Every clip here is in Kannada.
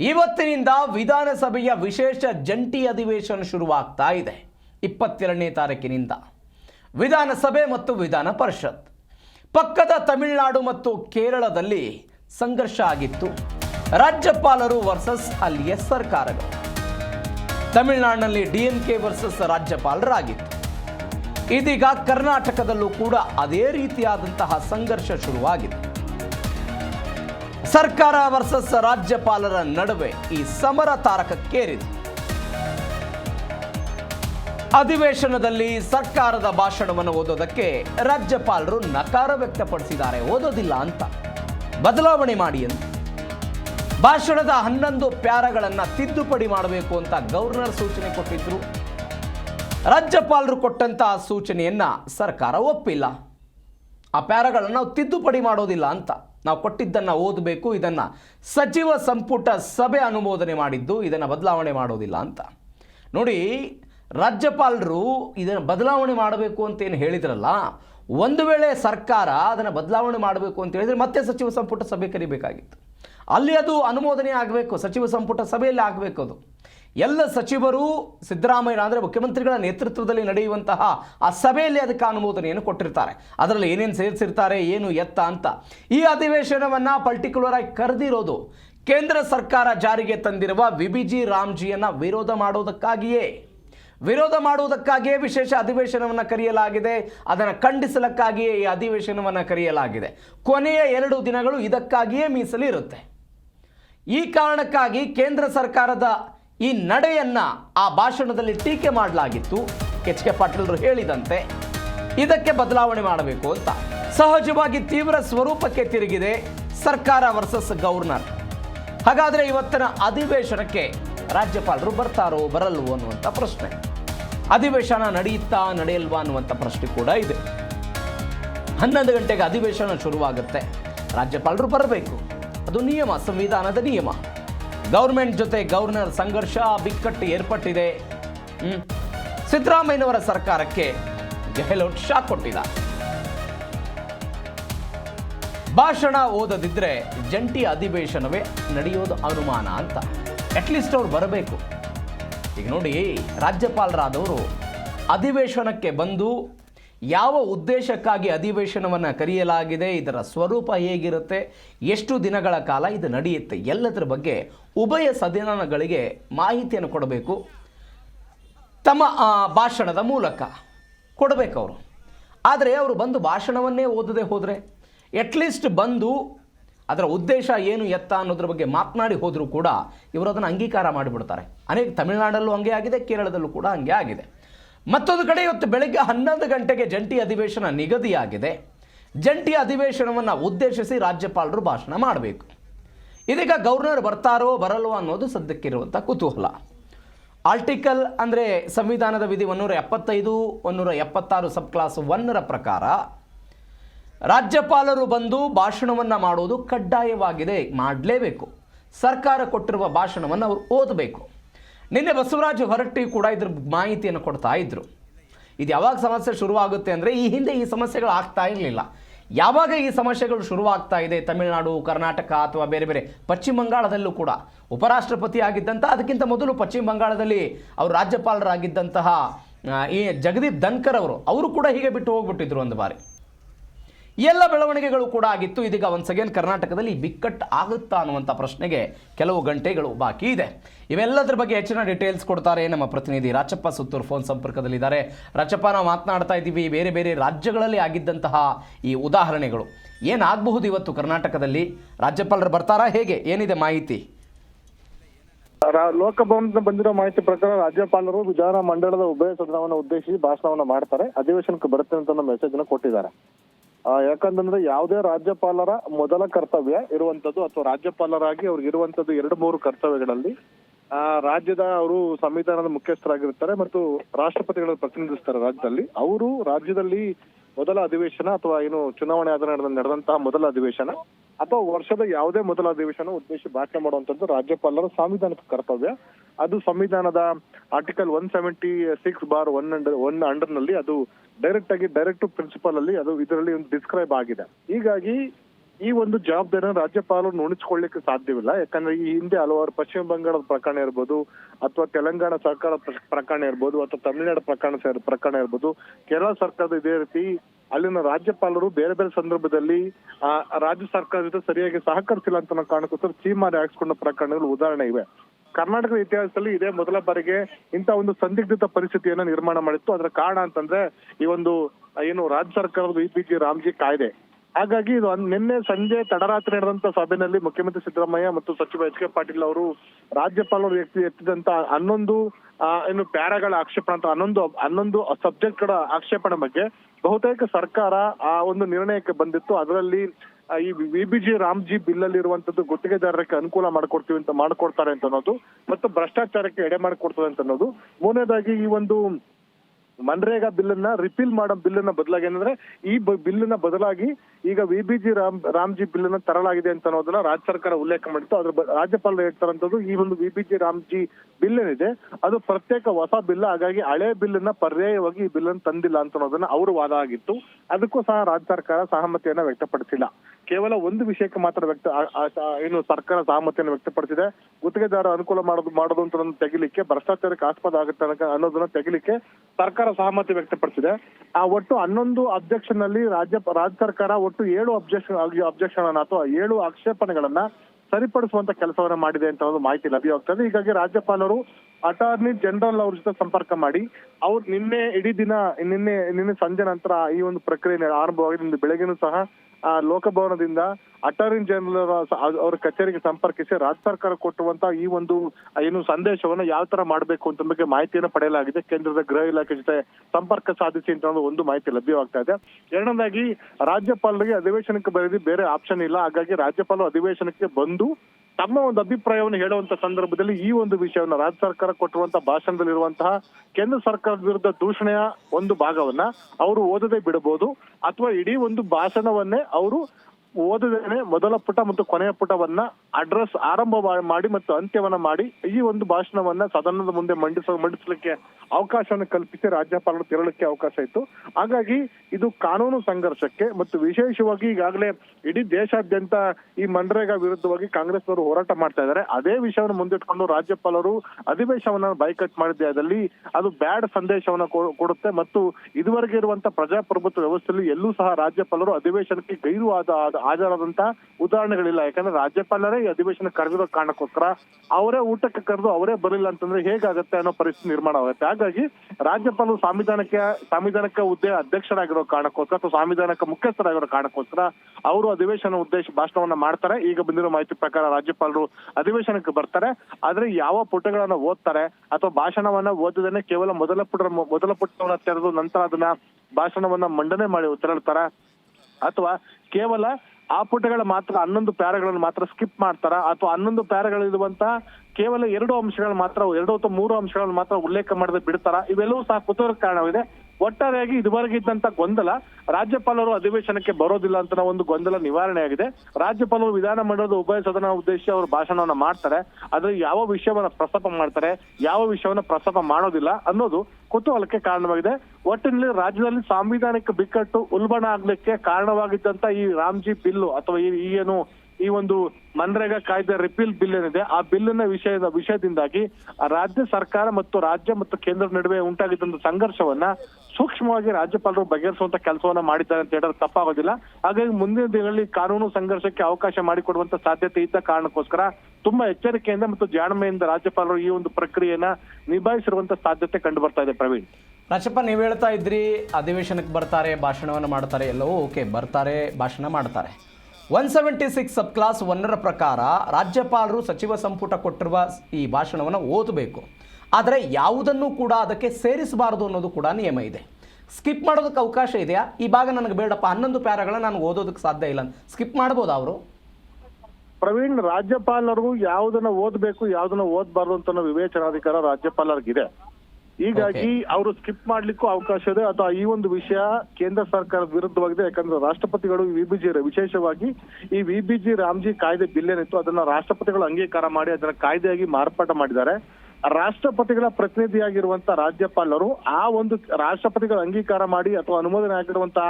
ಇವತ್ತಿನಿಂದ ವಿಧಾನಸಭೆಯ ವಿಶೇಷ ಜಂಟಿ ಅಧಿವೇಶನ ಶುರುವಾಗ್ತಾ ಇದೆ. ಇಪ್ಪತ್ತೆರಡನೇ ತಾರೀಕಿನಿಂದ. ವಿಧಾನಸಭೆ ಮತ್ತು ವಿಧಾನ ಪರಿಷತ್. ಪಕ್ಕದ ತಮಿಳುನಾಡು ಮತ್ತು ಕೇರಳದಲ್ಲಿ ಸಂಘರ್ಷ ಆಗಿತ್ತು. ರಾಜ್ಯಪಾಲರು ವರ್ಸಸ್ ಅಲ್ಲಿಯ ಸರ್ಕಾರಗಳು. ತಮಿಳುನಾಡಿನಲ್ಲಿ ಡಿಎಂಕೆ ವರ್ಸಸ್ ರಾಜ್ಯಪಾಲರಾಗಿತ್ತು. ಇದೀಗ ಕರ್ನಾಟಕದಲ್ಲೂ ಕೂಡ ಅದೇ ರೀತಿಯಾದಂತಹ ಸಂಘರ್ಷ ಶುರುವಾಗಿದೆ. ಸರ್ಕಾರ ವರ್ಸಸ್ ರಾಜ್ಯಪಾಲರ ನಡುವೆ ಈ ಸಮರ ತಾರಕಕ್ಕೇರಿದೆ. ಅಧಿವೇಶನದಲ್ಲಿ ಸರ್ಕಾರದ ಭಾಷಣವನ್ನು ಓದೋದಕ್ಕೆ ರಾಜ್ಯಪಾಲರು ನಕಾರ ವ್ಯಕ್ತಪಡಿಸಿದ್ದಾರೆ. ಓದೋದಿಲ್ಲ ಅಂತ. ಬದಲಾವಣೆ ಮಾಡಿ ಅಂತ. ಭಾಷಣದ ಹನ್ನೊಂದು ಪ್ಯಾರಗಳನ್ನ ತಿದ್ದುಪಡಿ ಮಾಡಬೇಕು ಅಂತ ಗವರ್ನರ್ ಸೂಚನೆ ಕೊಟ್ಟಿದ್ರು. ರಾಜ್ಯಪಾಲರು ಕೊಟ್ಟಂತಹ ಸೂಚನೆಯನ್ನ ಸರ್ಕಾರ ಒಪ್ಪಿಲ್ಲ. ಆ ಪ್ಯಾರಗಳನ್ನು ತಿದ್ದುಪಡಿ ಮಾಡೋದಿಲ್ಲ ಅಂತ. ನಾವು ಕೊಟ್ಟಿದ್ದನ್ನು ಓದಬೇಕು, ಇದನ್ನು ಸಚಿವ ಸಂಪುಟ ಸಭೆ ಅನುಮೋದನೆ ಮಾಡಿದ್ದು, ಇದನ್ನು ಬದಲಾವಣೆ ಮಾಡೋದಿಲ್ಲ ಅಂತ. ನೋಡಿ, ರಾಜ್ಯಪಾಲರು ಇದನ್ನು ಬದಲಾವಣೆ ಮಾಡಬೇಕು ಅಂತ ಏನು ಹೇಳಿದ್ರಲ್ಲ, ಒಂದು ವೇಳೆ ಸರ್ಕಾರ ಅದನ್ನು ಬದಲಾವಣೆ ಮಾಡಬೇಕು ಅಂತ ಹೇಳಿದರೆ ಮತ್ತೆ ಸಚಿವ ಸಂಪುಟ ಸಭೆ ಕರಿಬೇಕಾಗಿತ್ತು. ಅಲ್ಲಿ ಅದು ಅನುಮೋದನೆ ಆಗಬೇಕು, ಸಚಿವ ಸಂಪುಟ ಸಭೆಯಲ್ಲಿ ಆಗಬೇಕು ಅದು. ಎಲ್ಲ ಸಚಿವರು ಸಿದ್ದರಾಮಯ್ಯ ಅಂದರೆ ಮುಖ್ಯಮಂತ್ರಿಗಳ ನೇತೃತ್ವದಲ್ಲಿ ನಡೆಯುವಂತಹ ಆ ಸಭೆಯಲ್ಲಿ ಅದಕ್ಕೆ ಅನುಮೋದನೆಯನ್ನು ಕೊಟ್ಟಿರ್ತಾರೆ. ಅದರಲ್ಲಿ ಏನೇನು ಸೇರಿಸಿರ್ತಾರೆ, ಏನು ಎತ್ತ ಅಂತ. ಈ ಅಧಿವೇಶನವನ್ನು ಪರ್ಟಿಕ್ಯುಲರ್ ಆಗಿ ಕರೆದಿರೋದು ಕೇಂದ್ರ ಸರ್ಕಾರ ಜಾರಿಗೆ ತಂದಿರುವ ವಿಬಿಜಿ ರಾಮ್ಜಿಯನ್ನು ವಿರೋಧ ಮಾಡೋದಕ್ಕಾಗಿಯೇ. ವಿರೋಧ ಮಾಡುವುದಕ್ಕಾಗಿಯೇ ವಿಶೇಷ ಅಧಿವೇಶನವನ್ನು ಕರೆಯಲಾಗಿದೆ. ಅದನ್ನು ಖಂಡಿಸಲಕ್ಕಾಗಿಯೇ ಈ ಅಧಿವೇಶನವನ್ನು ಕರೆಯಲಾಗಿದೆ. ಕೊನೆಯ ಎರಡು ದಿನಗಳು ಇದಕ್ಕಾಗಿಯೇ ಮೀಸಲಿರುತ್ತೆ. ಈ ಕಾರಣಕ್ಕಾಗಿ ಕೇಂದ್ರ ಸರ್ಕಾರದ ಈ ನಡೆಯನ್ನ ಆ ಭಾಷಣದಲ್ಲಿ ಟೀಕೆ ಮಾಡಲಾಗಿತ್ತು. ಎಚ್ ಕೆ ಪಾಟೀಲ್ರು ಹೇಳಿದಂತೆ ಇದಕ್ಕೆ ಬದಲಾವಣೆ ಮಾಡಬೇಕು ಅಂತ. ಸಹಜವಾಗಿ ತೀವ್ರ ಸ್ವರೂಪಕ್ಕೆ ತಿರುಗಿದೆ ಸರ್ಕಾರ ವರ್ಸಸ್ ಗವರ್ನರ್. ಹಾಗಾದರೆ ಇವತ್ತಿನ ಅಧಿವೇಶನಕ್ಕೆ ರಾಜ್ಯಪಾಲರು ಬರ್ತಾರೋ ಬರಲ್ವೋ ಅನ್ನುವಂಥ ಪ್ರಶ್ನೆ. ಅಧಿವೇಶನ ನಡೆಯುತ್ತಾ ನಡೆಯಲ್ವಾ ಅನ್ನುವಂಥ ಪ್ರಶ್ನೆ ಕೂಡ ಇದೆ. ಹನ್ನೊಂದು ಗಂಟೆಗೆ ಅಧಿವೇಶನ ಶುರುವಾಗುತ್ತೆ. ರಾಜ್ಯಪಾಲರು ಬರಬೇಕು. ಅದು ನಿಯಮ, ಸಂವಿಧಾನದ ನಿಯಮ. ಗೌರ್ಮೆಂಟ್ ಜೊತೆ ಗವರ್ನರ್ ಸಂಘರ್ಷ ಬಿಕ್ಕಟ್ಟು ಏರ್ಪಟ್ಟಿದೆ. ಸಿದ್ದರಾಮಯ್ಯನವರ ಸರ್ಕಾರಕ್ಕೆ ಗೆಹ್ಲೋಟ್ ಶಾಕ್ ಕೊಟ್ಟಿದ ಭಾಷಣ ಓದದಿದ್ರೆ ಜಂಟಿ ಅಧಿವೇಶನವೇ ನಡೆಯೋದು ಅನುಮಾನ ಅಂತ. ಅಟ್ಲೀಸ್ಟ್ ಅವ್ರು ಬರಬೇಕು. ಈಗ ನೋಡಿ, ರಾಜ್ಯಪಾಲರಾದವರು ಅಧಿವೇಶನಕ್ಕೆ ಬಂದು ಯಾವ ಉದ್ದೇಶಕ್ಕಾಗಿ ಅಧಿವೇಶನವನ್ನು ಕರೆಯಲಾಗಿದೆ, ಇದರ ಸ್ವರೂಪ ಹೇಗಿರುತ್ತೆ, ಎಷ್ಟು ದಿನಗಳ ಕಾಲ ಇದು ನಡೆಯುತ್ತೆ, ಎಲ್ಲದರ ಬಗ್ಗೆ ಉಭಯ ಸದನಗಳಿಗೆ ಮಾಹಿತಿಯನ್ನು ಕೊಡಬೇಕು. ತಮ್ಮ ಭಾಷಣದ ಮೂಲಕ ಕೊಡಬೇಕು ಅವರು. ಆದರೆ ಅವರು ಬಂದು ಭಾಷಣವನ್ನೇ ಓದದೆ ಹೋದರೆ ಅಟ್ಲೀಸ್ಟ್ ಬಂದು ಅದರ ಉದ್ದೇಶ ಏನು, ಎತ್ತ ಅನ್ನೋದ್ರ ಬಗ್ಗೆ ಮಾತನಾಡಿ ಹೋದರೂ ಕೂಡ ಇವರು ಅದನ್ನು ಅಂಗೀಕಾರ ಮಾಡಿಬಿಡ್ತಾರೆ. ಅನೇಕ ತಮಿಳುನಾಡಲ್ಲೂ ಹಂಗೆ ಆಗಿದೆ, ಕೇರಳದಲ್ಲೂ ಕೂಡ ಹಂಗೆ ಆಗಿದೆ. ಮತ್ತೊಂದು ಕಡೆ ಇವತ್ತು ಬೆಳಗ್ಗೆ ಹನ್ನೊಂದು ಗಂಟೆಗೆ ಜಂಟಿ ಅಧಿವೇಶನ ನಿಗದಿಯಾಗಿದೆ. ಜಂಟಿ ಅಧಿವೇಶನವನ್ನು ಉದ್ದೇಶಿಸಿ ರಾಜ್ಯಪಾಲರು ಭಾಷಣ ಮಾಡಬೇಕು. ಇದೀಗ ಗವರ್ನರ್ ಬರ್ತಾರೋ ಬರಲ್ವೋ ಅನ್ನೋದು ಸದ್ಯಕ್ಕಿರುವಂಥ ಕುತೂಹಲ. ಆರ್ಟಿಕಲ್ ಅಂದರೆ ಸಂವಿಧಾನದ ವಿಧಿ ಒನ್ನೂರ ಎಪ್ಪತ್ತೈದು ಒನ್ನೂರ ಎಪ್ಪತ್ತಾರು ಸಬ್ ಕ್ಲಾಸ್ ಒನ್ನರ ಪ್ರಕಾರ ರಾಜ್ಯಪಾಲರು ಬಂದು ಭಾಷಣವನ್ನು ಮಾಡೋದು ಕಡ್ಡಾಯವಾಗಿದೆ, ಮಾಡಲೇಬೇಕು. ಸರ್ಕಾರ ಕೊಟ್ಟಿರುವ ಭಾಷಣವನ್ನು ಅವರು ಓದಬೇಕು. ನಿನ್ನೆ ಬಸವರಾಜ ಹೊರಟ್ಟಿ ಕೂಡ ಇದ್ರ ಮಾಹಿತಿಯನ್ನು ಕೊಡ್ತಾ ಇದ್ರು. ಇದು ಯಾವಾಗ ಸಮಸ್ಯೆ ಶುರುವಾಗುತ್ತೆ ಅಂದರೆ ಈ ಹಿಂದೆ ಈ ಸಮಸ್ಯೆಗಳು ಆಗ್ತಾ ಇರಲಿಲ್ಲ. ಯಾವಾಗ ಈ ಸಮಸ್ಯೆಗಳು ಶುರುವಾಗ್ತಾ ಇದೆ ತಮಿಳುನಾಡು, ಕರ್ನಾಟಕ ಅಥವಾ ಬೇರೆ ಬೇರೆ ಪಶ್ಚಿಮ ಬಂಗಾಳದಲ್ಲೂ ಕೂಡ. ಉಪರಾಷ್ಟ್ರಪತಿ ಆಗಿದ್ದಂಥ ಅದಕ್ಕಿಂತ ಮೊದಲು ಪಶ್ಚಿಮ ಬಂಗಾಳದಲ್ಲಿ ಅವರು ರಾಜ್ಯಪಾಲರಾಗಿದ್ದಂತಹ ಈ ಜಗದೀಪ್ ಧನ್ಕರ್ ಅವರು ಅವರು ಕೂಡ ಹೀಗೆ ಬಿಟ್ಟು ಹೋಗ್ಬಿಟ್ಟಿದ್ರು ಒಂದು ಬಾರಿ. ಎಲ್ಲ ಬೆಳವಣಿಗೆಗಳು ಕೂಡ ಆಗಿತ್ತು. ಇದೀಗ ಒನ್ಸ್ ಅಗೇನ್ ಕರ್ನಾಟಕದಲ್ಲಿ ಬಿಕ್ಕಟ್ ಆಗುತ್ತಾ ಅನ್ನುವಂಥ ಪ್ರಶ್ನೆಗೆ ಕೆಲವು ಗಂಟೆಗಳು ಬಾಕಿ ಇದೆ. ಇವೆಲ್ಲದರ ಬಗ್ಗೆ ಹೆಚ್ಚಿನ ಡೀಟೇಲ್ಸ್ ಕೊಡ್ತಾರೆ ನಮ್ಮ ಪ್ರತಿನಿಧಿ ರಾಚಪ್ಪ ಸುತ್ತೂರು ಫೋನ್ ಸಂಪರ್ಕದಲ್ಲಿದ್ದಾರೆ. ರಾಚಪ್ಪ, ನಾವು ಮಾತನಾಡ್ತಾ ಇದ್ದೀವಿ, ಬೇರೆ ಬೇರೆ ರಾಜ್ಯಗಳಲ್ಲಿ ಆಗಿದ್ದಂತಹ ಈ ಉದಾಹರಣೆಗಳು. ಏನಾಗಬಹುದು ಇವತ್ತು ಕರ್ನಾಟಕದಲ್ಲಿ? ರಾಜ್ಯಪಾಲರು ಬರ್ತಾರಾ? ಹೇಗೆ? ಏನಿದೆ ಮಾಹಿತಿ? ಲೋಕಭವನದಿಂದ ಬಂದಿರೋ ಮಾಹಿತಿ ಪ್ರಕಾರ ರಾಜ್ಯಪಾಲರು ವಿಧಾನ ಮಂಡಳದ ಉಭಯ ಸದನವನ್ನು ಉದ್ದೇಶಿಸಿ ಭಾಷಣವನ್ನು ಮಾಡ್ತಾರೆ. ಅಧಿವೇಶನಕ್ಕೆ ಬರುತ್ತೆ ಅಂತ ಮೆಸೇಜ್ ಅನ್ನು ಕೊಟ್ಟಿದ್ದಾರೆ. ಯಾಕಂತಂದ್ರೆ ಯಾವುದೇ ರಾಜ್ಯಪಾಲರ ಮೊದಲ ಕರ್ತವ್ಯ ಇರುವಂತದ್ದು ಅಥವಾ ರಾಜ್ಯಪಾಲರಾಗಿ ಅವ್ರಿಗೆ ಇರುವಂತದ್ದು ಎರಡು ಮೂರು ಕರ್ತವ್ಯಗಳಲ್ಲಿ, ಆ, ರಾಜ್ಯದ ಅವರು ಸಂವಿಧಾನದ ಮುಖ್ಯಸ್ಥರಾಗಿರ್ತಾರೆ ಮತ್ತು ರಾಷ್ಟ್ರಪತಿಗಳನ್ನು ಪ್ರತಿನಿಧಿಸ್ತಾರೆ ರಾಜ್ಯದಲ್ಲಿ. ಅವರು ರಾಜ್ಯದಲ್ಲಿ ಮೊದಲ ಅಧಿವೇಶನ ಅಥವಾ ಏನು ಚುನಾವಣೆ ಆದ ನಡೆದ ನಡೆದಂತಹ ಮೊದಲ ಅಧಿವೇಶನ ಅಥವಾ ವರ್ಷದ ಯಾವುದೇ ಮೊದಲ ಅಧಿವೇಶನ ಉದ್ದೇಶಿಸಿ ಭಾಷಣ ಮಾಡುವಂತದ್ದು ರಾಜ್ಯಪಾಲರ ಸಾಂವಿಧಾನಿಕ ಕರ್ತವ್ಯ. ಅದು ಸಂವಿಧಾನದ article one seventy six bar one under one ಅಂಡರ್ನಲ್ಲಿ ಅದು ಡೈರೆಕ್ಟ್ ಆಗಿ ಡೈರೆಕ್ಟ್ ಪ್ರಿನ್ಸಿಪಲ್ ಅಲ್ಲಿ ಅದು ಇದರಲ್ಲಿ ಒಂದು ಡಿಸ್ಕ್ರೈಬ್ ಆಗಿದೆ. ಹೀಗಾಗಿ ಈ ಒಂದು ಜವಾಬ್ದಾರಿಯನ್ನು ರಾಜ್ಯಪಾಲರು ನುಣಿಸ್ಕೊಳ್ಳಿಕ್ಕೆ ಸಾಧ್ಯವಿಲ್ಲ. ಯಾಕಂದ್ರೆ ಈ ಹಿಂದೆ ಹಲವಾರು ಪಶ್ಚಿಮ ಬಂಗಾಳದ ಪ್ರಕರಣ ಇರ್ಬೋದು, ಅಥವಾ ತೆಲಂಗಾಣ ಸರ್ಕಾರ ಪ್ರ- ಪ್ರಕರಣ ಇರ್ಬೋದು, ಅಥವಾ ತಮಿಳುನಾಡು ಪ್ರಕರಣ ಪ್ರಕರಣ ಇರ್ಬೋದು, ಕೇರಳ ಸರ್ಕಾರದ ಇದೇ ರೀತಿ ಅಲ್ಲಿನ ರಾಜ್ಯಪಾಲರು ಬೇರೆ ಬೇರೆ ಸಂದರ್ಭದಲ್ಲಿ, ಆ, ರಾಜ್ಯ ಸರ್ಕಾರದ ಜೊತೆ ಸರಿಯಾಗಿ ಸಹಕರಿಸಿಲ್ಲ ಅಂತ ಕಾರಣಕ್ಕೋಸ್ಕರ ಚೀಮಾರಿ ಹಾಕಿಸಿಕೊಂಡ ಪ್ರಕರಣಗಳು ಉದಾಹರಣೆ ಇವೆ. ಕರ್ನಾಟಕದ ಇತಿಹಾಸದಲ್ಲಿ ಇದೇ ಮೊದಲ ಬಾರಿಗೆ ಇಂಥ ಒಂದು ಸಂದಿಗ್ಧಿತ ಪರಿಸ್ಥಿತಿಯನ್ನ ನಿರ್ಮಾಣ ಮಾಡಿತ್ತು. ಅದರ ಕಾರಣ ಅಂತಂದ್ರೆ ಈ ಒಂದು ಏನು ರಾಜ್ಯ ಸರ್ಕಾರದ ಇ ಪಿ ಜಿ ರಾಮ್ಜಿ ಕಾಯ್ದೆ. ಹಾಗಾಗಿ ಇದು ನಿನ್ನೆ ಸಂಜೆ ತಡರಾತ್ರಿ ನಡೆದಂತ ಸಭೆಯಲ್ಲಿ ಮುಖ್ಯಮಂತ್ರಿ ಸಿದ್ದರಾಮಯ್ಯ ಮತ್ತು ಸಚಿವ ಎಚ್ ಕೆ ಪಾಟೀಲ್ ಅವರು ರಾಜ್ಯಪಾಲರು ವ್ಯಕ್ತಿ ಎತ್ತಿದಂತ ಹನ್ನೊಂದು ಏನು ಪ್ಯಾರಾಗಳ ಆಕ್ಷೇಪಣೆ ಅಂತ ಹನ್ನೊಂದು ಹನ್ನೊಂದು ಸಬ್ಜೆಕ್ಟ್ಗಳ ಆಕ್ಷೇಪಣೆ ಬಗ್ಗೆ ಬಹುತೇಕ ಸರ್ಕಾರ, ಆ, ಒಂದು ನಿರ್ಣಯಕ್ಕೆ ಬಂದಿತ್ತು. ಅದರಲ್ಲಿ ಈ ವಿಬಿಜಿ ರಾಮ್ಜಿ ಬಿಲ್ ಅಲ್ಲಿ ಇರುವಂತದ್ದು ಗುತ್ತಿಗೆದಾರರಿಗೆ ಅನುಕೂಲ ಮಾಡ್ಕೊಡ್ತೀವಿ ಅಂತ ಮಾಡ್ಕೊಡ್ತಾರೆ ಅಂತ ಅನ್ನೋದು ಮತ್ತು ಭ್ರಷ್ಟಾಚಾರಕ್ಕೆ ಎಡೆ ಮಾಡಿಕೊಡ್ತದೆ ಅಂತ ಅನ್ನೋದು. ಮೂರನೇದಾಗಿ ಈ ಒಂದು ಮನ್ರೇಗಾ ಬಿಲ್ ಅನ್ನ ರಿಪೀಲ್ ಮಾಡೋ ಬಿಲ್ ಅನ್ನ ಬದಲಾಗಿ ಏನಂದ್ರೆ, ಈ ಬಿಲ್ನ ಬದಲಾಗಿ ಈಗ ವಿಬಿಜಿ ರಾಮ್, ರಾಮ್ಜಿ ಬಿಲ್ ಅನ್ನ ತರಲಾಗಿದೆ ಅಂತ ಅನ್ನೋದನ್ನ ರಾಜ್ಯ ಸರ್ಕಾರ ಉಲ್ಲೇಖ ಮಾಡಿತ್ತು. ಅದ್ರ ಬ- ರಾಜ್ಯಪಾಲರು ಹೇಳ್ತಾರಂತದ್ದು ಈ ಒಂದು ವಿಬಿಜಿ ರಾಮ್ಜಿ ಬಿಲ್ ಏನಿದೆ ಅದು ಪ್ರತ್ಯೇಕ ಹೊಸ ಬಿಲ್ ಹಾಗಾಗಿ ಹಳೆ ಬಿಲ್ ಅನ್ನ ಪರ್ಯಾಯವಾಗಿ ಈ ಬಿಲ್ ತಂದಿಲ್ಲ ಅಂತ ಅನ್ನೋದನ್ನ ಅವರು ವಾದ ಆಗಿತ್ತು. ಅದಕ್ಕೂ ಸಹ ರಾಜ್ಯ ಸರ್ಕಾರ ಸಹಮತಿಯನ್ನ ವ್ಯಕ್ತಪಡಿಸಿಲ್ಲ. ಕೇವಲ ಒಂದು ವಿಷಯಕ್ಕೆ ಮಾತ್ರ ವ್ಯಕ್ತ ಏನು ಸರ್ಕಾರ ಸಹಮತಿಯನ್ನು ವ್ಯಕ್ತಪಡಿಸಿದೆ. ಗುತ್ತಿಗೆದಾರ ಅನುಕೂಲ ಮಾಡೋದು ಮಾಡೋದು ಅಂತ ತೆಗಿಲಿಕ್ಕೆ, ಭ್ರಷ್ಟಾಚಾರಕ್ಕೆ ಆಸ್ಪದ ಆಗುತ್ತೆ ಅನ್ನೋ- ಅನ್ನೋದನ್ನ ತೆಗಿಲಿಕ್ಕೆ ಸರ್ಕಾರ ಸಹಮತಿ ವ್ಯಕ್ತಪಡಿಸಿದೆ. ಆ ಒಟ್ಟು ಹನ್ನೊಂದು ಅಬ್ಜೆಕ್ಷನ್ನಲ್ಲಿ ರಾಜ್ಯ ರಾಜ್ಯ ಸರ್ಕಾರ ಒಟ್ಟು ಏಳು ಅಬ್ಜೆಕ್ಷನ್ ಅಬ್ಜೆಕ್ಷನ್ ಅಥವಾ ಏಳು ಆಕ್ಷೇಪಣೆಗಳನ್ನ ಸರಿಪಡಿಸುವಂತ ಕೆಲಸವನ್ನ ಮಾಡಿದೆ ಅಂತ ಒಂದು ಮಾಹಿತಿ ಲಭ್ಯವಾಗ್ತದೆ. ಹೀಗಾಗಿ ರಾಜ್ಯಪಾಲರು ಅಟಾರ್ನಿ ಜನರಲ್ ಅವ್ರ ಜೊತೆ ಸಂಪರ್ಕ ಮಾಡಿ, ಅವ್ರು ನಿನ್ನೆ ಇಡೀ ದಿನ, ನಿನ್ನೆ ನಿನ್ನೆ ಸಂಜೆ ನಂತರ ಈ ಒಂದು ಪ್ರಕ್ರಿಯೆ ಆರಂಭವಾಗಿದೆ. ಇಂದು ಬೆಳಗ್ಗೆನೂ ಸಹ ಲೋಕಭವನದಿಂದ ಅಟಾರ್ನಿ ಜನರಲ್ ಅವರ ಕಚೇರಿಗೆ ಸಂಪರ್ಕಿಸಿ ರಾಜ್ಯ ಸರ್ಕಾರ ಕೊಟ್ಟುವಂತ ಈ ಒಂದು ಏನು ಸಂದೇಶವನ್ನು ಯಾವ ತರ ಮಾಡಬೇಕು ಅಂತ ಬಗ್ಗೆ ಮಾಹಿತಿಯನ್ನು ಪಡೆಯಲಾಗಿದೆ. ಕೇಂದ್ರದ ಗೃಹ ಇಲಾಖೆ ಜೊತೆ ಸಂಪರ್ಕ ಸಾಧಿಸಿ ಅಂತ ಒಂದು ಮಾಹಿತಿ ಲಭ್ಯವಾಗ್ತಾ ಇದೆ. ಎರಡನೇದಾಗಿ, ರಾಜ್ಯಪಾಲರಿಗೆ ಅಧಿವೇಶನಕ್ಕೆ ಬರೆದಿ ಬೇರೆ ಆಪ್ಷನ್ ಇಲ್ಲ. ಹಾಗಾಗಿ ರಾಜ್ಯಪಾಲರು ಅಧಿವೇಶನಕ್ಕೆ ಬಂದು ತಮ್ಮ ಒಂದು ಅಭಿಪ್ರಾಯವನ್ನು ಹೇಳುವಂತ ಸಂದರ್ಭದಲ್ಲಿ ಈ ಒಂದು ವಿಷಯವನ್ನ ರಾಜ್ಯ ಸರ್ಕಾರ ಕೊಟ್ಟಿರುವಂತಹ ಭಾಷಣದಲ್ಲಿರುವಂತಹ ಕೇಂದ್ರ ಸರ್ಕಾರದ ವಿರುದ್ಧ ದೂಷಣೆಯ ಒಂದು ಭಾಗವನ್ನ ಅವರು ಓದದೆ ಬಿಡಬಹುದು ಅಥವಾ ಇಡೀ ಒಂದು ಭಾಷಣವನ್ನೇ ಅವರು ಓದದೇನೆ ಮೊದಲ ಪುಟ ಮತ್ತು ಕೊನೆಯ ಪುಟವನ್ನ ಅಡ್ರೆಸ್ ಆರಂಭ ಮಾಡಿ ಮತ್ತು ಅಂತ್ಯವನ್ನ ಮಾಡಿ ಈ ಒಂದು ಭಾಷಣವನ್ನ ಸದನದ ಮುಂದೆ ಮಂಡಿಸ, ಮಂಡಿಸಲಿಕ್ಕೆ ಅವಕಾಶವನ್ನು ಕಲ್ಪಿಸಿ ರಾಜ್ಯಪಾಲರು ತೆರಳಕ್ಕೆ ಅವಕಾಶ ಇತ್ತು. ಹಾಗಾಗಿ ಇದು ಕಾನೂನು ಸಂಘರ್ಷಕ್ಕೆ ಮತ್ತು ವಿಶೇಷವಾಗಿ ಈಗಾಗಲೇ ಇಡೀ ದೇಶಾದ್ಯಂತ ಈ ಮನ್ರೇಗಾ ವಿರುದ್ಧವಾಗಿ ಕಾಂಗ್ರೆಸ್ನವರು ಹೋರಾಟ ಮಾಡ್ತಾ ಇದ್ದಾರೆ. ಅದೇ ವಿಷಯವನ್ನು ಮುಂದಿಟ್ಕೊಂಡು ರಾಜ್ಯಪಾಲರು ಅಧಿವೇಶನವನ್ನ ಬೈಕಟ್ ಮಾಡಿದ್ದಲ್ಲಿ ಅದು ಬ್ಯಾಡ್ ಸಂದೇಶವನ್ನ ಕೊಡುತ್ತೆ ಮತ್ತು ಇದುವರೆಗೆ ಇರುವಂತಹ ಪ್ರಜಾಪ್ರಭುತ್ವ ವ್ಯವಸ್ಥೆಯಲ್ಲಿ ಎಲ್ಲೂ ಸಹ ರಾಜ್ಯಪಾಲರು ಅಧಿವೇಶನಕ್ಕೆ ಗೈರು ಆದ ಹಾಜರಾದಂತ ಉದಾಹರಣೆಗಳಿಲ್ಲ. ಯಾಕಂದ್ರೆ ರಾಜ್ಯಪಾಲರೇ ಈ ಅಧಿವೇಶನ ಕರೆದಿರೋ ಕಾರಣಕ್ಕೋಸ್ಕರ ಅವರೇ ಊಟಕ್ಕೆ ಕರೆದು ಅವರೇ ಬರಲಿಲ್ಲ ಅಂತಂದ್ರೆ ಹೇಗಾಗತ್ತೆ ಅನ್ನೋ ಪರಿಸ್ಥಿತಿ ನಿರ್ಮಾಣ ಆಗುತ್ತೆ. ಹಾಗಾಗಿ ರಾಜ್ಯಪಾಲರು ಸಂವಿಧಾನಕ್ಕೆ ಸಂವಿಧಾನಕ್ಕೆ ಹುದ್ದೆ ಅಧ್ಯಕ್ಷರಾಗಿರೋ ಕಾರಣಕ್ಕೋಸ್ಕರ ಅಥವಾ ಸಂವಿಧಾನಕ್ಕೆ ಮುಖ್ಯಸ್ಥರಾಗಿರೋ ಕಾರಣಕ್ಕೋಸ್ಕರ ಅವರು ಅಧಿವೇಶನ ಉದ್ದೇಶ ಭಾಷಣವನ್ನ ಮಾಡ್ತಾರೆ. ಈಗ ಬಂದಿರೋ ಮಾಹಿತಿ ಪ್ರಕಾರ ರಾಜ್ಯಪಾಲರು ಅಧಿವೇಶನಕ್ಕೆ ಬರ್ತಾರೆ. ಆದ್ರೆ ಯಾವ ಪುಟಗಳನ್ನ ಓದ್ತಾರೆ ಅಥವಾ ಭಾಷಣವನ್ನ ಓದದೇನೆ ಕೇವಲ ಮೊದಲ ಪುಟ ಮೊದಲ ಪುಟವನ್ನ ತೆರೆದು ನಂತರ ಅದನ್ನ ಭಾಷಣವನ್ನ ಮಂಡನೆ ಮಾಡಿ ತೆರಳ್ತಾರೆ? ಅಥವಾ ಕೇವಲ ಆ ಪುಟಗಳ ಮಾತ್ರ, ಹನ್ನೊಂದು ಪ್ಯಾರಗಳನ್ನು ಮಾತ್ರ ಸ್ಕಿಪ್ ಮಾಡ್ತಾರ? ಅಥವಾ ಹನ್ನೊಂದು ಪ್ಯಾರಗಳಿರುವಂತ ಕೇವಲ ಎರಡು ಅಂಶಗಳು ಮಾತ್ರ, ಎರಡು ಅಥವಾ ಮೂರು ಅಂಶಗಳನ್ನು ಮಾತ್ರ ಉಲ್ಲೇಖ ಮಾಡದೆ ಬಿಡ್ತಾರ? ಇವೆಲ್ಲವೂ ಸಹ ಕುತೂಹಲ ಕಾರಣವಿದೆ. ಒಟ್ಟಾರೆಯಾಗಿ ಇದುವರೆಗೆ ಇದ್ದಂತ ಗೊಂದಲ, ರಾಜ್ಯಪಾಲರು ಅಧಿವೇಶನಕ್ಕೆ ಬರೋದಿಲ್ಲ ಅಂತ ಒಂದು ಗೊಂದಲ ನಿವಾರಣೆ ಆಗಿದೆ. ರಾಜ್ಯಪಾಲರು ವಿಧಾನಮಂಡಲದ ಉಭಯ ಸದನ ಉದ್ದೇಶ ಅವರು ಭಾಷಣವನ್ನ ಮಾಡ್ತಾರೆ. ಅದ್ರಲ್ಲಿ ಯಾವ ವಿಷಯವನ್ನ ಪ್ರಸ್ತಾಪ ಮಾಡ್ತಾರೆ, ಯಾವ ವಿಷಯವನ್ನ ಪ್ರಸ್ತಾಪ ಮಾಡೋದಿಲ್ಲ ಅನ್ನೋದು ಕುತೂಹಲಕ್ಕೆ ಕಾರಣವಾಗಿದೆ. ಒಟ್ಟಿನಲ್ಲಿ ರಾಜ್ಯದಲ್ಲಿ ಸಾಂವಿಧಾನಿಕ ಬಿಕ್ಕಟ್ಟು ಉಲ್ಬಣ ಆಗ್ಲಿಕ್ಕೆ ಕಾರಣವಾಗಿದ್ದಂತ ಈ ರಾಮ್ಜಿ ಬಿಲ್ಲು ಅಥವಾ ಈ ಏನು ಈ ಒಂದು ಮನ್ರೇಗಾ ಕಾಯ್ದೆ ರಿಪೀಲ್ ಬಿಲ್ ಏನಿದೆ, ಆ ಬಿಲ್ನ ವಿಷಯದ ವಿಷಯದಿಂದಾಗಿ ರಾಜ್ಯ ಸರ್ಕಾರ ಮತ್ತು ರಾಜ್ಯ ಮತ್ತು ಕೇಂದ್ರ ನಡುವೆ ಉಂಟಾಗಿದ್ದಂತ ಸಂಘರ್ಷವನ್ನ ಸೂಕ್ಷ್ಮವಾಗಿ ರಾಜ್ಯಪಾಲರು ಬಗೆಹರಿಸುವಂತ ಕೆಲಸವನ್ನ ಮಾಡಿದ್ದಾರೆ ಅಂತ ಹೇಳಿದ್ರೆ ತಪ್ಪಾಗೋದಿಲ್ಲ. ಹಾಗಾಗಿ ಮುಂದಿನ ದಿನಗಳಲ್ಲಿ ಕಾನೂನು ಸಂಘರ್ಷಕ್ಕೆ ಅವಕಾಶ ಮಾಡಿಕೊಡುವಂತ ಸಾಧ್ಯತೆ ಇದ್ದ ಕಾರಣಕ್ಕೋಸ್ಕರ ತುಂಬಾ ಎಚ್ಚರಿಕೆಯಿಂದ ಮತ್ತು ಜಾಣ್ಮೆಯಿಂದ ರಾಜ್ಯಪಾಲರು ಈ ಒಂದು ಪ್ರಕ್ರಿಯೆಯನ್ನ ನಿಭಾಯಿಸಿರುವಂತ ಸಾಧ್ಯತೆ ಕಂಡು ಬರ್ತಾ ಇದೆ, ಪ್ರವೀಣ್. ರಾಜಪ್ಪ, ನೀವು ಹೇಳ್ತಾ ಇದ್ರಿ, ಅಧಿವೇಶನಕ್ಕೆ ಬರ್ತಾರೆ, ಭಾಷಣವನ್ನು ಮಾಡ್ತಾರೆ, ಎಲ್ಲವೂ ಓಕೆ ಬರ್ತಾರೆ, ಭಾಷಣ ಮಾಡ್ತಾರೆ. One seventy six sub clause ಒನ್ನರ ಪ್ರಕಾರ ರಾಜ್ಯಪಾಲರು ಸಚಿವ ಸಂಪುಟ ಕೊಟ್ಟಿರುವ ಈ ಭಾಷಣವನ್ನು ಓದಬೇಕು. ಆದರೆ ಯಾವುದನ್ನು ಕೂಡ ಅದಕ್ಕೆ ಸೇರಿಸಬಾರದು ಅನ್ನೋದು ಕೂಡ ನಿಯಮ ಇದೆ. ಸ್ಕಿಪ್ ಮಾಡೋದಕ್ಕೆ ಅವಕಾಶ ಇದೆಯಾ? ಈ ಭಾಗ ನನಗೆ ಬೇಡಪ್ಪ. ಹನ್ನೊಂದು ಪ್ಯಾರಗಳ ನಾನು ಓದೋದಕ್ಕೆ ಸಾಧ್ಯ ಇಲ್ಲ ಸ್ಕಿಪ್ ಮಾಡ್ಬೋದಾ ಅವರು? ಪ್ರವೀಣ್, ರಾಜ್ಯಪಾಲರು ಯಾವುದನ್ನ ಓದಬೇಕು, ಯಾವುದನ್ನ ಓದಬಾರ್ದು ಅಂತ ವಿವೇಚನಾಧಿಕಾರ ರಾಜ್ಯಪಾಲರಿಗಿದೆ. ಹೀಗಾಗಿ ಅವರು ಸ್ಕಿಪ್ ಮಾಡ್ಲಿಕ್ಕೂ ಅವಕಾಶ ಇದೆ. ಅಥವಾ ಈ ಒಂದು ವಿಷಯ ಕೇಂದ್ರ ಸರ್ಕಾರದ ವಿರುದ್ಧವಾಗಿದೆ. ಯಾಕಂದ್ರೆ ರಾಷ್ಟ್ರಪತಿಗಳು ವಿಬಿಜಿ ವಿಶೇಷವಾಗಿ ಈ ವಿಬಿಜಿ ರಾಮ್ಜಿ ಕಾಯ್ದೆ ಬಿಲ್ ಏನಿತ್ತು ಅದನ್ನ ರಾಷ್ಟ್ರಪತಿಗಳು ಅಂಗೀಕಾರ ಮಾಡಿ ಅದನ್ನ ಕಾಯ್ದೆಯಾಗಿ ಮಾರ್ಪಾಟ ಮಾಡಿದ್ದಾರೆ. ರಾಷ್ಟ್ರಪತಿಗಳ ಪ್ರತಿನಿಧಿಯಾಗಿರುವಂತಹ ರಾಜ್ಯಪಾಲರು ಆ ಒಂದು ರಾಷ್ಟ್ರಪತಿಗಳ ಅಂಗೀಕಾರ ಮಾಡಿ ಅಥವಾ ಅನುಮೋದನೆ ಆಗಿರುವಂತಹ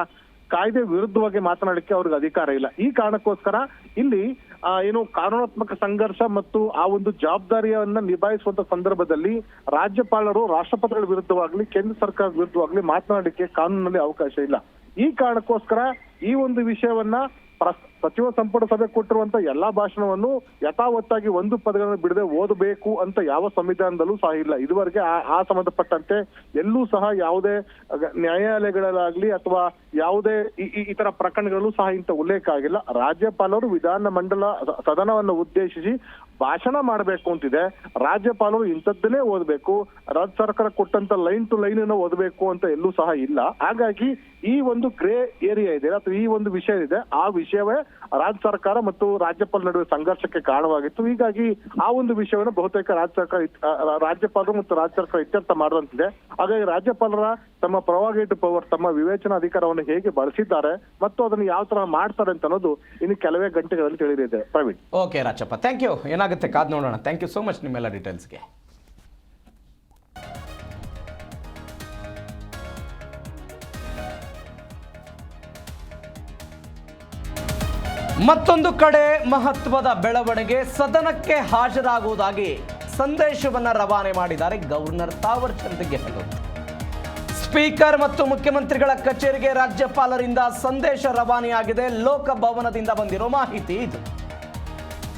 ಕಾಯ್ದೆ ವಿರುದ್ಧವಾಗಿ ಮಾತನಾಡಲಿಕ್ಕೆ ಅವ್ರಿಗೆ ಅಧಿಕಾರ ಇಲ್ಲ. ಈ ಕಾರಣಕ್ಕೋಸ್ಕರ ಇಲ್ಲಿ ಏನು ಕಾನೂನಾತ್ಮಕ ಸಂಘರ್ಷ ಮತ್ತು ಆ ಒಂದು ಜವಾಬ್ದಾರಿಯನ್ನ ನಿಭಾಯಿಸುವಂತ ಸಂದರ್ಭದಲ್ಲಿ ರಾಜ್ಯಪಾಲರು, ರಾಷ್ಟ್ರಪತಿಗಳ ವಿರುದ್ಧವಾಗ್ಲಿ, ಕೇಂದ್ರ ಸರ್ಕಾರದ ವಿರುದ್ಧವಾಗ್ಲಿ ಮಾತನಾಡಲಿಕ್ಕೆ ಕಾನೂನಲ್ಲಿ ಅವಕಾಶ ಇಲ್ಲ. ಈ ಕಾರಣಕ್ಕೋಸ್ಕರ ಈ ಒಂದು ವಿಷಯವನ್ನ ಸಚಿವ ಸಂಪುಟ ಸಭೆ ಕೊಟ್ಟಿರುವಂತ ಎಲ್ಲಾ ಭಾಷಣವನ್ನು ಯಥಾವತ್ತಾಗಿ ಒಂದು ಪದಗಳನ್ನು ಬಿಡದೆ ಓದಬೇಕು ಅಂತ ಯಾವ ಸಂವಿಧಾನದಲ್ಲೂ ಸಹ ಇಲ್ಲ. ಇದುವರೆಗೆ ಆ ಸಂಬಂಧಪಟ್ಟಂತೆ ಎಲ್ಲೂ ಸಹ ಯಾವುದೇ ನ್ಯಾಯಾಲಯಗಳಲ್ಲಾಗ್ಲಿ ಅಥವಾ ಯಾವುದೇ ಈ- ತರ ಪ್ರಕರಣಗಳಲ್ಲೂ ಸಹ ಇಂಥ ಉಲ್ಲೇಖ ಆಗಿಲ್ಲ. ರಾಜ್ಯಪಾಲರು ವಿಧಾನ ಮಂಡಲ ಸದನವನ್ನು ಉದ್ದೇಶಿಸಿ ಭಾಷಣ ಮಾಡಬೇಕು ಅಂತಿದೆ. ರಾಜ್ಯಪಾಲರು ಇಂಥದ್ದನ್ನೇ ಓದಬೇಕು. ರಾಜ್ಯ ಸರ್ಕಾರ ಕೊಟ್ಟಂತ ಲೈನ್ ಟು ಲೈನ್ ಅನ್ನು ಓದಬೇಕು ಅಂತ ಎಲ್ಲೂ ಸಹ ಇಲ್ಲ. ಹಾಗಾಗಿ ಈ ಒಂದು ಗ್ರೇ ಏರಿಯಾ ಇದೆ, ಅಥವಾ ಈ ಒಂದು ವಿಷಯ ಇದೆ, ಆ ವಿಷಯವೇ ರಾಜ್ಯ ಸರ್ಕಾರ ಮತ್ತು ರಾಜ್ಯಪಾಲ ನಡುವೆ ಸಂಘರ್ಷಕ್ಕೆ ಕಾರಣವಾಗಿತ್ತು. ಹೀಗಾಗಿ ಆ ಒಂದು ವಿಷಯವನ್ನು ಬಹುತೇಕ ರಾಜ್ಯ ಸರ್ಕಾರ ರಾಜ್ಯಪಾಲರು ಮತ್ತು ರಾಜ್ಯ ಸರ್ಕಾರ ಇತ್ಯರ್ಥ ಮಾಡುವಂತಿದೆ. ಹಾಗಾಗಿ ರಾಜ್ಯಪಾಲರ ತಮ್ಮ ಪ್ರೊವಾಗೇಟಿವ್ ಪವರ್, ತಮ್ಮ ವಿವೇಚನಾ ಅಧಿಕಾರವನ್ನು ಹೇಗೆ ಬಳಸಿದ್ದಾರೆ ಮತ್ತು ಅದನ್ನು ಯಾವ ತರ ಮಾಡ್ತಾರೆ ಅಂತ ಅನ್ನೋದು ಇನ್ನು ಕೆಲವೇ ಗಂಟೆಗಳಲ್ಲಿ ತಿಳಿದಿದೆ. Praveen. Okay Rajappa. Thank you ಏನಾಗುತ್ತೆ ಕಾದ್ ನೋಡೋಣ. ಥ್ಯಾಂಕ್ ಯು ಸೋ ಮಚ್ ನಿಮ್ಮೆಲ್ಲ ಡೀಟೇಲ್ಸ್ಗೆ ಮತ್ತೊಂದು ಕಡೆ ಮಹತ್ವದ ಬೆಳವಣಿಗೆ ಸದನಕ್ಕೆ ಹಾಜರಾಗುವುದಾಗಿ ಸಂದೇಶವನ್ನು ರವಾನೆ ಮಾಡಿದ್ದಾರೆ ಗವರ್ನರ್ ತಾವರ್ ಚಂದ್ ಗೆಹ್ಲೋಟ್. ಸ್ಪೀಕರ್ ಮತ್ತು ಮುಖ್ಯಮಂತ್ರಿಗಳ ಕಚೇರಿಗೆ ರಾಜ್ಯಪಾಲರಿಂದ ಸಂದೇಶ ರವಾನೆಯಾಗಿದೆ. ಲೋಕಭವನದಿಂದ ಬಂದಿರೋ ಮಾಹಿತಿ ಇದು.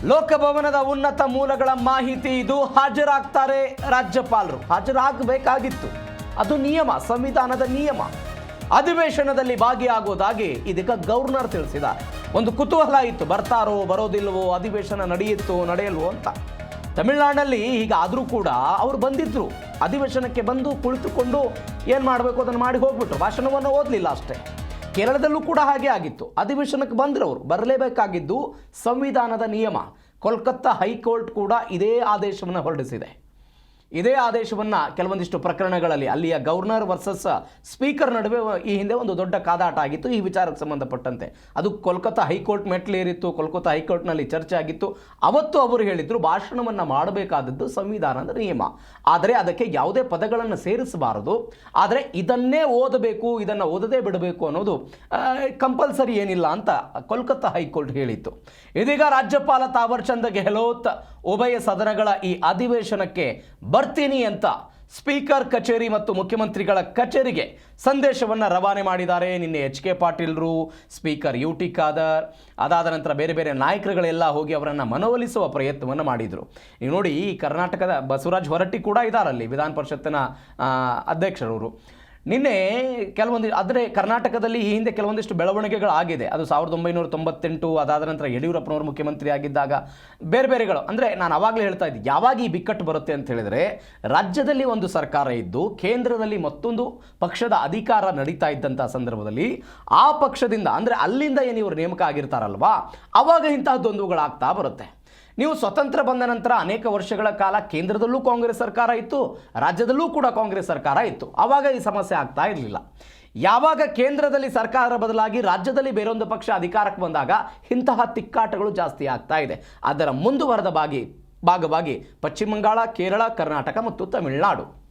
ಲೋಕಭವನದ ಉನ್ನತ ಮೂಲಗಳ ಮಾಹಿತಿ ಇದು. ಹಾಜರಾಗ್ತಾರೆ ರಾಜ್ಯಪಾಲರು. ಹಾಜರಾಗಬೇಕಾಗಿತ್ತು. ಅದು ನಿಯಮ, ಸಂವಿಧಾನದ ನಿಯಮ. ಅಧಿವೇಶನದಲ್ಲಿ ಭಾಗಿಯಾಗುವುದಾಗಿ ಇದಕ್ಕೆ ಗವರ್ನರ್ ತಿಳಿಸಿದ ಒಂದು ಕುತೂಹಲ ಇತ್ತು, ಬರ್ತಾರೋ, ಬರೋದಿಲ್ವೋ, ಅಧಿವೇಶನ ನಡೆಯುತ್ತೋ ನಡೆಯಲ್ವೋ ಅಂತ. ತಮಿಳುನಾಡಿನಲ್ಲಿ ಈಗ ಆದರೂ ಕೂಡ ಅವರು ಬಂದಿದ್ದರು ಅಧಿವೇಶನಕ್ಕೆ ಬಂದು ಕುಳಿತುಕೊಂಡು ಏನು ಮಾಡಬೇಕು ಅದನ್ನು ಮಾಡಿ ಹೋಗ್ಬಿಟ್ರು. ಭಾಷಣವನ್ನು ಓದಲಿಲ್ಲ ಅಷ್ಟೇ. ಕೇರಳದಲ್ಲೂ ಕೂಡ ಹಾಗೆ ಆಗಿತ್ತು. ಅಧಿವೇಶನಕ್ಕೆ ಬಂದ್ರವರು. ಬರಲೇಬೇಕಾಗಿದ್ದು ಸಂವಿಧಾನದ ನಿಯಮ. ಕೋಲ್ಕತ್ತಾ ಹೈಕೋರ್ಟ್ ಕೂಡ ಇದೇ ಆದೇಶವನ್ನು ಹೊರಡಿಸಿದೆ. ಇದೇ ಆದೇಶವನ್ನು ಕೆಲವೊಂದಿಷ್ಟು ಪ್ರಕರಣಗಳಲ್ಲಿ ಅಲ್ಲಿಯ ಗವರ್ನರ್ ವರ್ಸಸ್ ಸ್ಪೀಕರ್ ನಡುವೆ ಈ ಹಿಂದೆ ಒಂದು ದೊಡ್ಡ ಕಾದಾಟ ಆಗಿತ್ತು. ಈ ವಿಚಾರಕ್ಕೆ ಸಂಬಂಧಪಟ್ಟಂತೆ ಅದು ಕೋಲ್ಕತ್ತಾ ಹೈಕೋರ್ಟ್ ಮೆಟ್ಲೇರಿತ್ತು ಕೋಲ್ಕತ್ತಾ ಹೈಕೋರ್ಟ್ನಲ್ಲಿ ಚರ್ಚೆ ಆಗಿತ್ತು. ಅವತ್ತು ಅವರು ಹೇಳಿದ್ರು, ಭಾಷಣವನ್ನು ಮಾಡಬೇಕಾದದ್ದು ಸಂವಿಧಾನದ ನಿಯಮ. ಆದರೆ ಅದಕ್ಕೆ ಯಾವುದೇ ಪದಗಳನ್ನು ಸೇರಿಸಬಾರದು. ಆದರೆ ಇದನ್ನೇ ಓದಬೇಕು, ಇದನ್ನು ಓದದೇ ಬಿಡಬೇಕು ಅನ್ನೋದು ಕಂಪಲ್ಸರಿ ಏನಿಲ್ಲ ಅಂತ ಕೋಲ್ಕತ್ತಾ ಹೈಕೋರ್ಟ್ ಹೇಳಿತ್ತು. ಇದೀಗ ರಾಜ್ಯಪಾಲ ತಾವರ್ಚಂದ್ ಗೆಹ್ಲೋತ್ ಉಭಯ ಸದನಗಳ ಈ ಅಧಿವೇಶನಕ್ಕೆ ಬರ್ತೀನಿ ಅಂತ ಸ್ಪೀಕರ್ ಕಚೇರಿ ಮತ್ತು ಮುಖ್ಯಮಂತ್ರಿಗಳ ಕಚೇರಿಗೆ ಸಂದೇಶವನ್ನು ರವಾನೆ ಮಾಡಿದ್ದಾರೆ ನಿನ್ನೆ ಎಚ್ ಕೆ ಪಾಟೀಲ್ರು, ಸ್ಪೀಕರ್ ಯು ಟಿ ಖಾದರ್, ಅದಾದ ನಂತರ ಬೇರೆ ಬೇರೆ ನಾಯಕರುಗಳೆಲ್ಲ ಹೋಗಿ ಅವರನ್ನು ಮನವೊಲಿಸುವ ಪ್ರಯತ್ನವನ್ನು ಮಾಡಿದರು. ನೀವು ನೋಡಿ ಕರ್ನಾಟಕದ ಬಸವರಾಜ್ ಹೊರಟ್ಟಿ ಕೂಡ ಇದ್ದಾರಲ್ಲಿ ವಿಧಾನ ಪರಿಷತ್ತಿನ ಅಧ್ಯಕ್ಷರವರು. ನಿನ್ನೆ ಕೆಲವೊಂದು, ಆದರೆ ಕರ್ನಾಟಕದಲ್ಲಿ ಈ ಹಿಂದೆ ಕೆಲವೊಂದಿಷ್ಟು ಬೆಳವಣಿಗೆಗಳು ಆಗಿದೆ. ಅದು ಸಾವಿರದ ಒಂಬೈನೂರ ತೊಂಬತ್ತೆಂಟು, ಅದಾದ ನಂತರ ಯಡಿಯೂರಪ್ಪನವರು ಮುಖ್ಯಮಂತ್ರಿ ಆಗಿದ್ದಾಗ ಬೇರೆ ಬೇರೆಗಳು. ಅಂದರೆ ನಾನು ಆವಾಗಲೇ ಹೇಳ್ತಾ ಇದ್ದೆ, ಯಾವಾಗ ಈ ಬಿಕ್ಕಟ್ಟು ಬರುತ್ತೆ ಅಂತ ಹೇಳಿದರೆ, ರಾಜ್ಯದಲ್ಲಿ ಒಂದು ಸರ್ಕಾರ ಇದ್ದು, ಕೇಂದ್ರದಲ್ಲಿ ಮತ್ತೊಂದು ಪಕ್ಷದ ಅಧಿಕಾರ ನಡೀತಾ ಇದ್ದಂಥ ಸಂದರ್ಭದಲ್ಲಿ ಆ ಪಕ್ಷದಿಂದ, ಅಂದರೆ ಅಲ್ಲಿಂದ ಏನು ನೇಮಕ ಆಗಿರ್ತಾರಲ್ವಾ ಆವಾಗ ಇಂತಹ ದ್ವಂದ್ವಗಳಾಗ್ತಾ ಬರುತ್ತೆ. ನೀವು ಸ್ವತಂತ್ರ ಬಂದ ನಂತರ ಅನೇಕ ವರ್ಷಗಳ ಕಾಲ ಕೇಂದ್ರದಲ್ಲೂ ಕಾಂಗ್ರೆಸ್ ಸರ್ಕಾರ ಇತ್ತು, ರಾಜ್ಯದಲ್ಲೂ ಕೂಡ ಕಾಂಗ್ರೆಸ್ ಸರ್ಕಾರ ಇತ್ತು. ಆವಾಗ ಈ ಸಮಸ್ಯೆ ಆಗ್ತಾ ಇರಲಿಲ್ಲ. ಯಾವಾಗ ಕೇಂದ್ರದಲ್ಲಿ ಸರ್ಕಾರ ಬದಲಾಗಿ ರಾಜ್ಯದಲ್ಲಿ ಬೇರೊಂದು ಪಕ್ಷ ಅಧಿಕಾರಕ್ಕೆ ಬಂದಾಗ ಇಂತಹ ತಿಕ್ಕಾಟಗಳು ಜಾಸ್ತಿ ಆಗ್ತಾ ಇದೆ. ಅದರ ಮುಂದುವರೆದ ಭಾಗಿ ಭಾಗವಾಗಿ ಪಶ್ಚಿಮ ಬಂಗಾಳ, ಕೇರಳ, ಕರ್ನಾಟಕ ಮತ್ತು ತಮಿಳುನಾಡು.